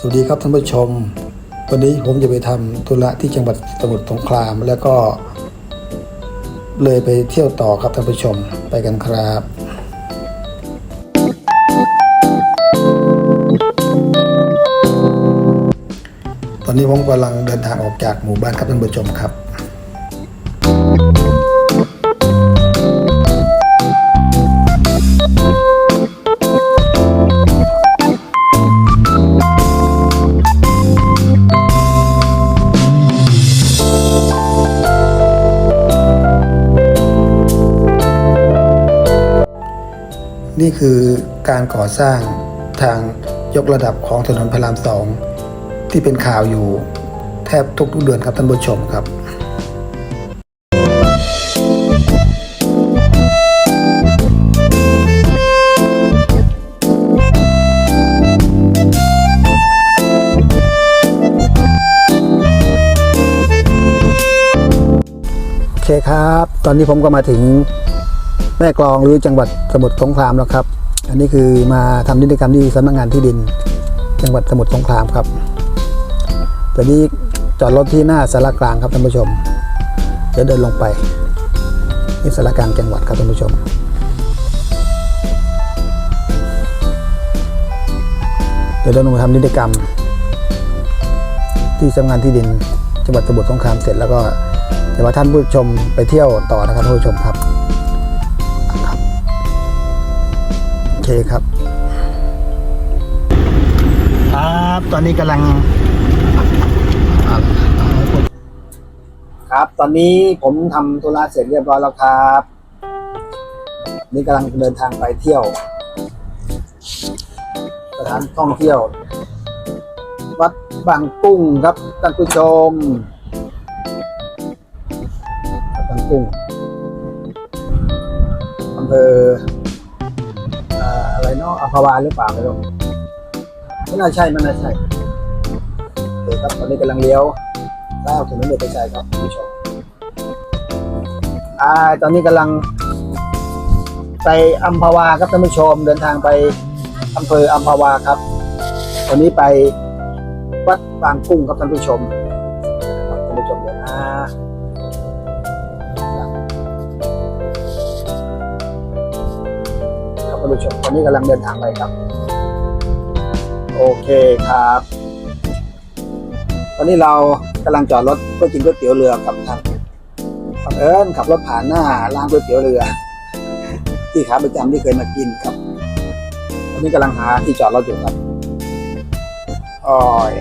สวัสดีครับท่านผู้ชม วันนี้ผมจะไปทำธุระที่จังหวัดสมุทรสงคราม แล้วก็ เลยไปเที่ยวต่อครับท่านผู้ชมไปกันครับตอนนี้ผมกำลังเดินทางออกจากหมู่บ้านครับท่านผู้ชมครับ นี่คือการก่อสร้างทางยกระดับของถนนพระรามสองที่เป็นข่าวอยู่แทบทุกๆเดือนครับท่านผู้ชมครับโอเคครับ ตอนนี้ผมก็มาถึง แม่กลองหรือจังหวัดสมุทรสงครามแล้วครับ อันนี้คือมาทำนิติกรรมที่สำนักงานที่ดิน จังหวัดสมุทรสงครามครับตอนนี้จอดรถที่หน้าสารกลางครับท่านผู้ชมเดี๋ยวเดินลงไปนี่สารกลางจังหวัดครับท่านผู้ชมเดี๋ยวเดินลงไปทำนิติกรรม ที่สำนักงานที่ดิน จังหวัดสมุทรสงครามเสร็จแล้วก็เดี๋ยวว่าท่านผู้ชมไปเที่ยวต่อนะครับท่านผู้ชมครับ เคครับ ครับตอนนี้กำลัง ครับตอนนี้ผมทำธุระเสร็จเรียบร้อยแล้วครับ นี่กำลังเดินทางไปเที่ยว สถานท่องเที่ยว วัดบางกุ้งครับท่านผู้ชมบางกุ้งอำเภอเอ่อ อัมพวาหรือเปล่าไม่รู้ไม่น่าใช่ไม่น่าใช่โอเคครับตอนนี้กำลังเลี้ยวก้าถึงนั้นเลยไปใช่ครับคุณผู้ชมอ่าตอนนี้กำลัง ไปอัมพวาครับท่านผู้ชมเดินทางไปอำเภออัมพวาครับตอนนี้ไปวัดบางกุ้งครับท่านผู้ชมท่านผู้ชม อนนี้กำลังเดินทางไปครับ โอเคครับ ตอนนี้เรากำลังจอดรถเพื่อกินก๋วยเตี๋ยวเรือกับทางบังเอิญขับรถผ่านหน้าร้านก๋วยเตี๋ยวเรือ ที่ขาประจำที่เคยมากินครับตอนนี้กำลังหาที่จอดรถอยู่ครับอ้อย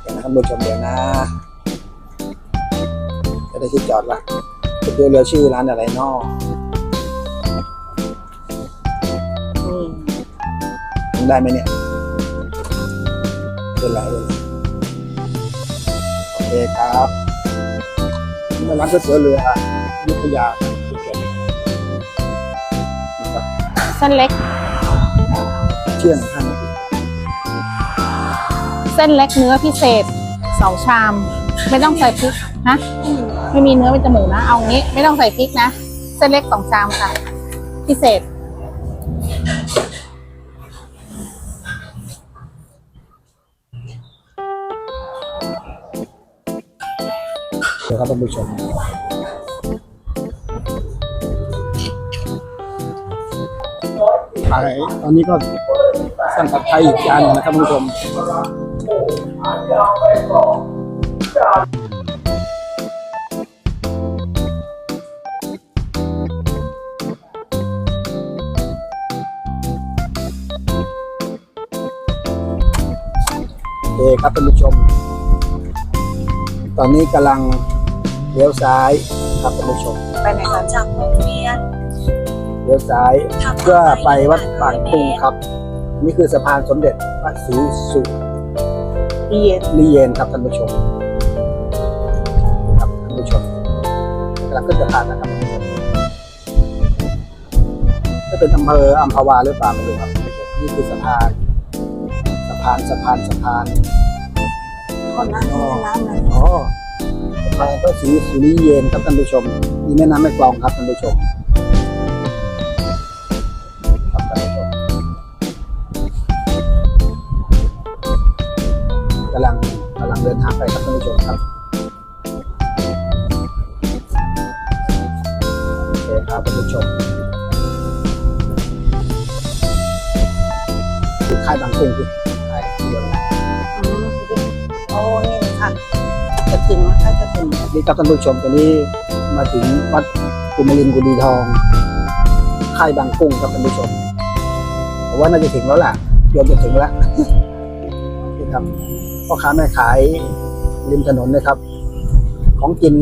เดี๋ยวนะท่านผู้ชมเดี๋ยวนะจะได้ที่จอดละก๋วยเตี๋ยวเรือชื่อร้านอะไรนาะ ได้ไหมเนี่ยเป็นไรเลยโอเคครับนี่มาร้านก๋วยเตี๋ยวเรืออยุธยาภูเก็ตนะครับเส้นเล็ก เที่ยงห้านาทีเส้นเล็กเนื้อพิเศษสองชาม ไม่ต้องใส่พริกนะไม่มีเนื้อเป็นจมูกนะ เอางี้ ไม่ต้องใส่พริกนะ เส้นเล็กสองชามค่ะ พิเศษ เดี๋ยวครับท่านผู้ชมไปตอนนี้ก็สั่งผัดไทยอีกจานหนึงนะครับท่านผู้ชมโอเคครับท่านผู้ชม ตอนนี้กำลังเลี้ยวซ้ายครับท่านผู้ชมไปไหนอกัอนกจากวงเวียนเลี้ยวซ้ายเพื่อไปวัดปางกุ้งครับ นี่คือสะพานสมเด็จพระศรีสุดีเย็นริเยนครับท่านผู้ชมครับท่านผู้ชมกำลังขึ้นสะพานนะครับท่านผู้ชมจะเป็นอำเภออัมพวาหรือเปล่าไม่รู้ครับท่านผู้ชมนี่คือสะพานสะพานสะพานสะพาน คนนั้นคนนั้นเลยอ๋อสะ พระศรีสุริเยนครับท่านผู้ชมมีแม่น้ำแม่กลองครับท่านผู้ชม ครับท่านผู้ชมตอนนี้มาถึงวัดกุมรินกุดีทอง ค่ายบางกุ้งครับท่านผู้ชมผมว่าน่าจะถึงแล้วล่ะโยมจะถึงแล้วนี่ครับพ่อค้าแม่ขายริมถนนนะครับ ของกิน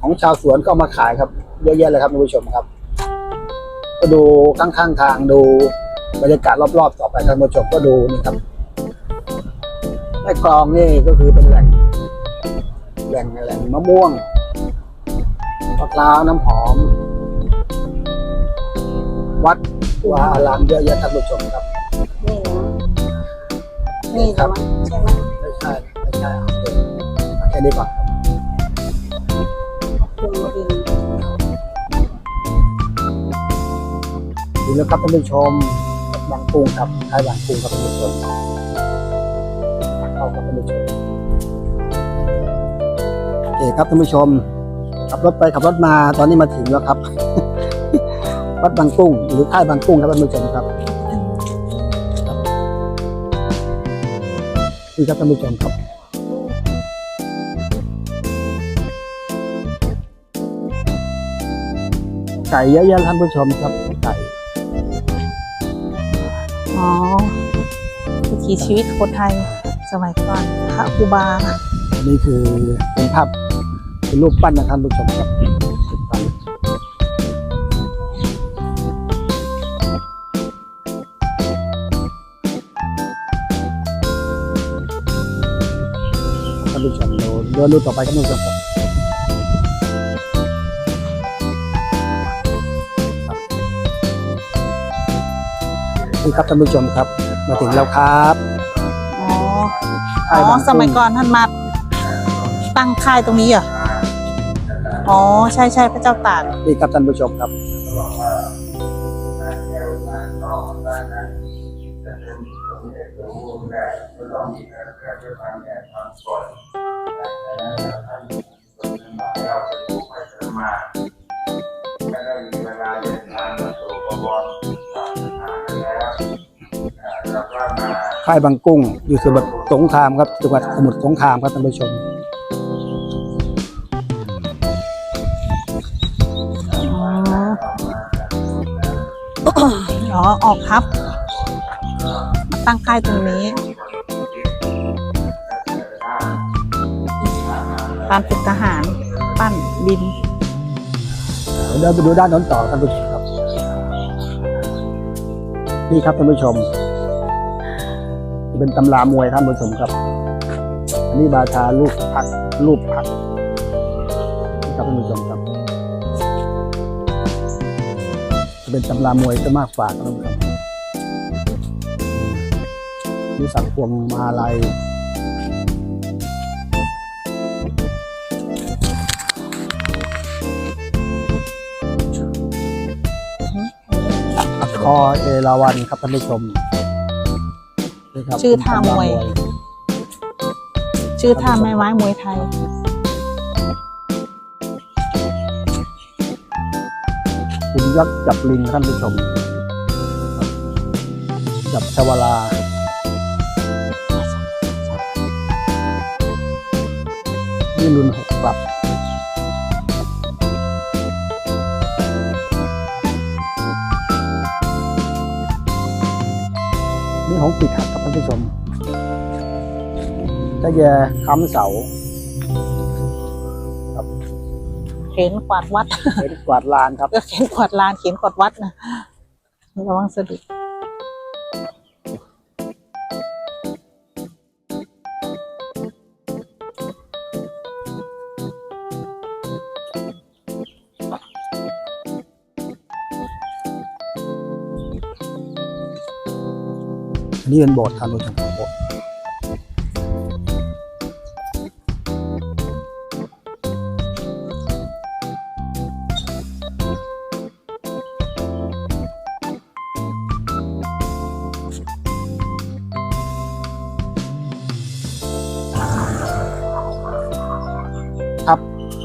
ของชาวสวนก็มาขายครับ เยอะแยะเลยครับท่านผู้ชมครับ ก็ดูข้างๆทางดูบรรยากาศรอบๆ ต่อไปท่านผู้ชมก็ดูนี่ครับแม่กลองนี่ก็คือเป็นแหล่ง แหล่งแหล่งมะม่วงมะพร้าวน้ำหอม วัดวาอารามเยอะแยะท่านผู้ชมครับ นี่นะนี่นะใช่ไหมไม่ใช่ไม่ใช่เอาเป็นเอาแค่นี้ก่อนครับคุณมาดินดีแล้วครับท่านผู้ชมบางกุ้งครับคล้ายบางกุ้งครับท่านผู้ชม คครับท่านผู้ชม ขับรถไปขับรถมาตอนนี้มาถึงแล้วครับ วัดบางกุ้งหรือค่ายบางกุ้งครับท่านผู้ชมครับครับนี่ครับท่านผู้ชมครับไก่เยอะแยะท่านผู้ชมครับไก่อ๋อวิถีชีวิตคนไทยสมัยก่อนพระครูบา นี่คือเป็นภาพ เป็นรูปปั้นนะท่านผู้ชมครับท่านผู้ชมดูเดินดูต่อไปครับท่านผู้ชมครับนี่ครับท่านผู้ชมครับ มาถึงแล้วครับอ๋ออ๋อสมัยก่อนท่านมาตั้งค่ายตรงนี้เหรอ อ๋อ ใช่ใช่พระเจ้าตากนี่ครับท่านผู้ชมครับ ค่ายบางกุ้งอยู่สมุทรสงครามครับจังหวัดสมุทรสงครามครับท่านผู้ชม ออกครับ มาตั้งค่ายตรงนี้ การฝึกทหารปั้นดินเดินไปดูด้านน้นต่อท่านผู้ชมครับ นี่ครับท่านผู้ชม เป็นตำรามวยท่านผู้ชมครับอันนี้บาทารูปพักรูปพักครับท่านผู้ชมครับ เป็นตำรามวยจะมากฝากครับท่านผู้ชมนี่สักพวงมาลัยคอเอราวันครับท่านผู้ชมนี่ครับชื่อท่ามวยเป็นตำรชื่อท่าแม่ไม้มวยไทย ยักษ์จับลิงท่านผู้ชม จับชวลานี่รุนหกกลับนี่ของปิดหักครับท่านผู้ชมถ้าแย่ค้ำเสา เข็นกวาดวัดเป็นกวาดลานครับก็เข็นกวาดลานเข็นกวาดวัดนะระวังสะดุดอันนี้เป็นโบสถ์ท่านผู้ชมโบสถ์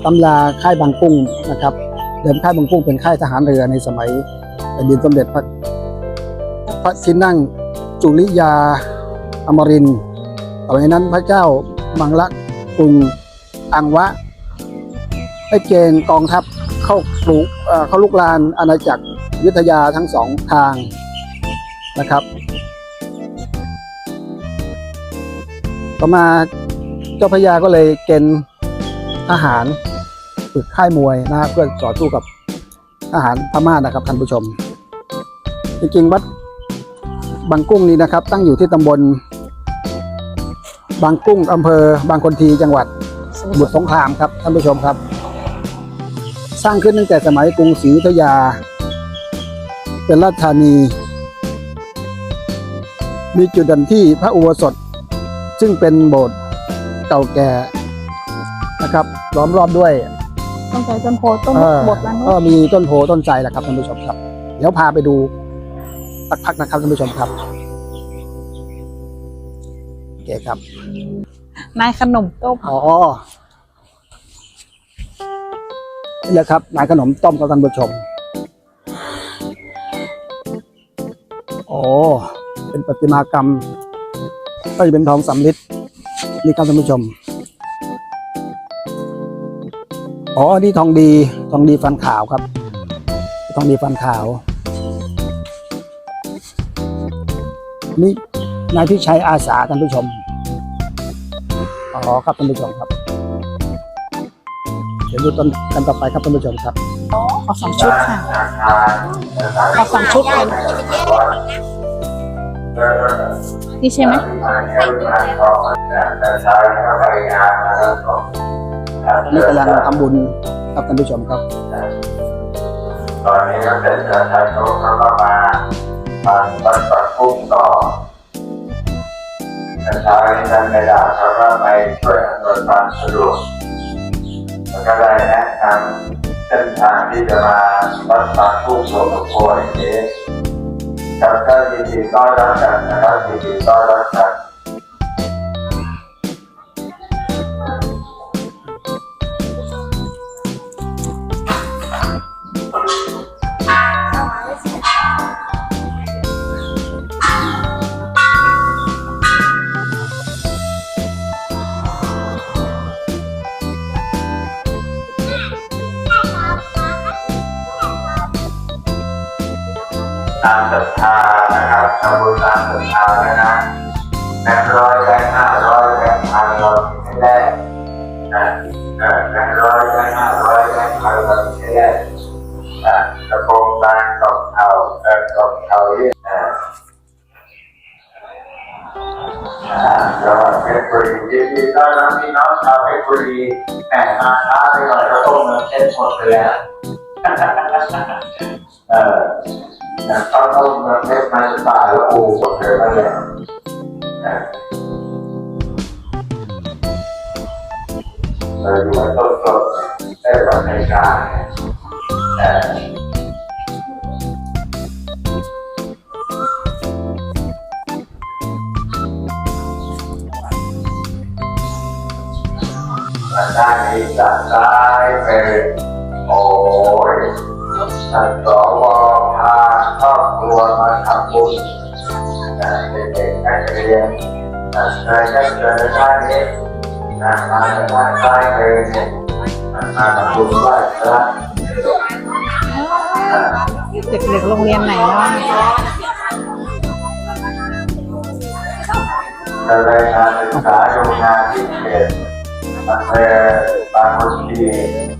ตำราค่ายบางกุ้งนะครับ เดิมค่ายบางกุ้งเป็นค่ายทหารเรือในสมัยแผ่นดินสมเด็จพระพระที่นั่งจุลิยาอมรินทร์สมัยนั้นพระเจ้ามังละกรุงอังวะได้เกณฑ์กองทัพเข้าปลูกเข้าลุกลานอาณาจักรยุทธยาทั้งสองทางนะครับ ต่อมาเจ้าพระยาก็เลยเกณฑ์ทหาร ฝึกค่ายมวยนะเพื่อต่อสู้กับทหารพม่านะครับท่านผู้ชม จริงๆวัดบางกุ้งนี้นะครับ ตั้งอยู่ที่ตำบล บางกุ้งอำเภอ บางคนทีจังหวัดสมุทรสงครามครับท่านผู้ชมครับ สร้างขึ้นตั้งแต่สมัยกรุงศรีอยุธยา เป็นราชธานี มีจุดด่นที่พระอุโบสถ ซึ่งเป็นโบสถ์เก่าแก่นะครับล้อมรอบด้วย ต้องใส่ต้นโพต้นเอ่อบทแล้วก็เนาะมีต้นโพต้นไทรแหละครับท่านผู้ชมครับ เดี๋ยวพาไปดูสักพักนะครับท่านผู้ชมครับโอเคครับ นายขนมต้มอ๋อนี่แหละครับนายขนมต้มกับท่านผู้ชมโอ้เป็นประติมากรรมก็จะเป็นทองสำริดนี่ครับท่านผู้ชม อ๋อนี่ทองดี ทองดีฟันขาวครับ ทองดีฟันขาว นี่นายพิชัยอาสาท่านผู้ชม อ๋อครับท่านผู้ชมครับ เดี๋ยวดูต้นกันต่อไปครับท่านผู้ชมครับ ขอสองชุดค่ะ ขอสองชุดเลยนี่ใช่ไหม นี่กำลังทำบุญครับท่านผู้ชมครับ ตอนนี้ก็เป็นประชาชนเขาก็มามาปัดปัดพุ่งต่อแต่เช้านี้ท่านไม่ได้เขาก็ไปช่วยอำนวยความสะดวกแล้วก็ได้แนะนำเส้นทางที่จะมาวัดปากพุ่งหลวงพ่อโพอย่างนี้ครับก็ยินดีต้อนรับกันนะครับยินดีต้อนรับกัน ทานะครับทำบุญตามศรัทธาแล้วนะแบงค์ร้อยแบงค์ห้าร้อยแบงค์พันเราไม่ได้นะแบงค์ร้อยแบงค์ห้าร้อยแบงค์พันเราไม่ได้อ่ากระโปรงบางกรอบเทาเออกรอบเทาเนี่ยอ่าอ่าจังหวัดเพชรบุรียินดีต้อนรับพี่น้องชาวเพชรบุรีแหมมาช้าไปหน่อยกระโปรงมันเช็ดหมดไปแล้วเออ นะเขาเอาเงินเล็กมาตาร์แล้วปูหมดเลยนั่นแหละนะเอออยู่ต้นต้นได้แบบในการเออด้านนี้จะซ้ายเป็นโอ้ยท่านสวพา ครอบครัวมาทำบุญนะเด็กๆนักเรียนนะเคยได้เจอด้านนี้นะมาจากด้านใต้เลยเนี่ยนะมาทำบุญไหว้พระนะเด็กๆโรงเรียนไหนเนาะจะได้การศึกษาดูงานที่เขตอำเภอบางค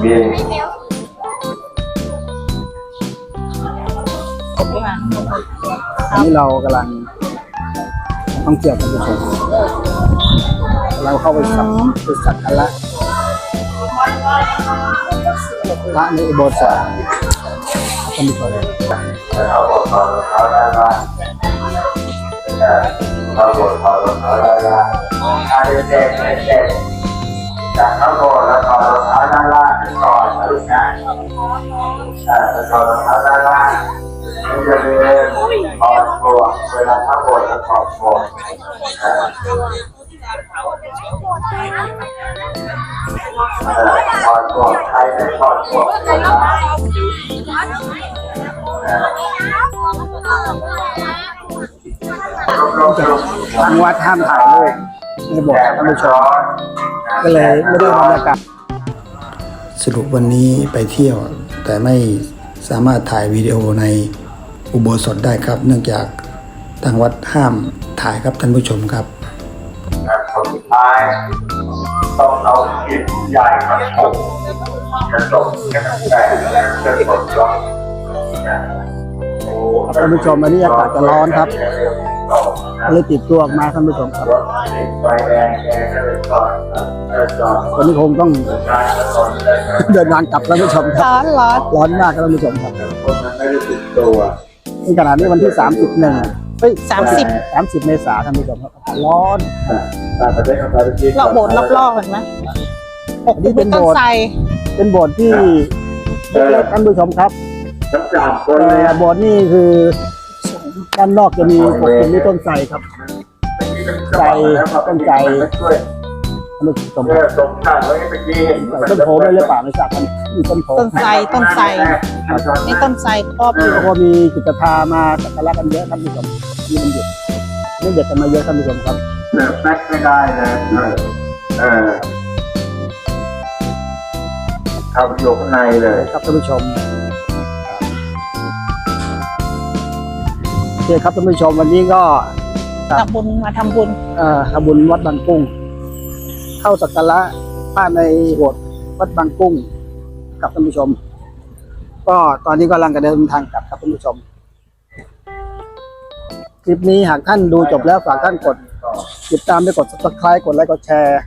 นทีมีอันนี้เรากำลังต้องเกี่ยวกันผู้ชมเราเข้าไปสักไปสักการะพระในอุโบสถท่านผู้ชมเราบทเขาเขาได้ว่าเราบทเขาเขาได้ว่าถ้าเด็กเด็กเด็ก จากเขาโบสแล้วก็เขาด้านล่างก่อนนะลูกนะเออแล้วก็เขาด้านล่างอย่าลืมถอดหมวกเวลาทั้งหมดจะถอดหมวกเอ่อเอ่อดหมวกใครไม่ถอดหมวกเลยต่อรวมๆทางวัดห้ามถ่ายรูปในโบสถ์ท่านผู้ชม ก็เลยไม่ได้บรรยากาศสรุปวันนี้ไปเที่ยว แต่ไม่สามารถถ่ายวิดีโอในอุโบสถได้ครับ เนื่องจากทางวัดห้ามถ่ายครับท่านผู้ชมครับและสุดท้ายต้องเอาหินใหญ่มาถมกระจกกระแสกระจกร้อนนะโอ้ท่านผู้ชมวันนี้อากาศจะร้อนครับก็ เลยติดตัวออกมาท่านผู้ชมครับรถติดไฟแดงแกก็เลยจอดเออจอดวันนี้คงต้องการถนนเลยนะเดินทางกลับท่านผู้ชมครับร้อนร้อนร้อนมากครับท่านผู้ชมครับคนมันไม่ได้ติดตัวนี่ขนาดนี้วันที่31เฮ้ยสามสิบ30เมษายนท่านผู้ชมครับอากาศร้อนตามประเทศของเราที่รอบโบสถ์รอบๆเห็นไหมปกนี่คลุเป็มนต้นโบสถ์ไทรเป็นโบสถ์ที่เล็กๆท่านผู้ชมครับทั้งสามคนเลยแต่โบสถ์นี่คือ ด้านนอกจะมีปกคลุมด้วยต้นไทรครับใจต้นใจช่วยท่านผู้ชมเพื่อสมชาติไว้เมื่อกี้เห็นใส่ต้นโพด้วยหรือเปล่าไม่ทราบครับมีต้นโพต้นไทรต้นไทรนี่ต้นไทรครอบอยู่แล้วก็มีกิจทามาสักการะกันเยอะท่านผู้ชมมีมันหยุดนี่เด็กกันมาเยอะท่านผู้ชมครับเลือกแป๊กไม่ได้นะเออเออเข้าไปอยู่ข้างในเลยครับท่านผู้ชม คครับท่านผู้ชมวันนี้ก็ทำบุญมาทำบุญเอ่อทำบุญวัดบางกุ้ง เข้าสักการะพระในโบสถ์วัดบางกุ้งกับท่านผู้ชม ก็ตอนนี้กำลังจะเดินทางกลับครับท่านผู้ชม คลิปนี้หากท่านดูจบแล้วฝากท่านกด ติดตามด้วยกด subscribe กดไลค์กดแชร์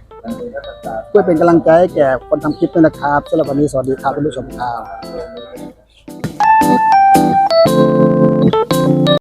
เพื่อเป็นกำลังใจให้แก่คนทำคลิปด้วยนะครับสำหรับวันนี้สวัสดีครับท่านผู้ชมครับ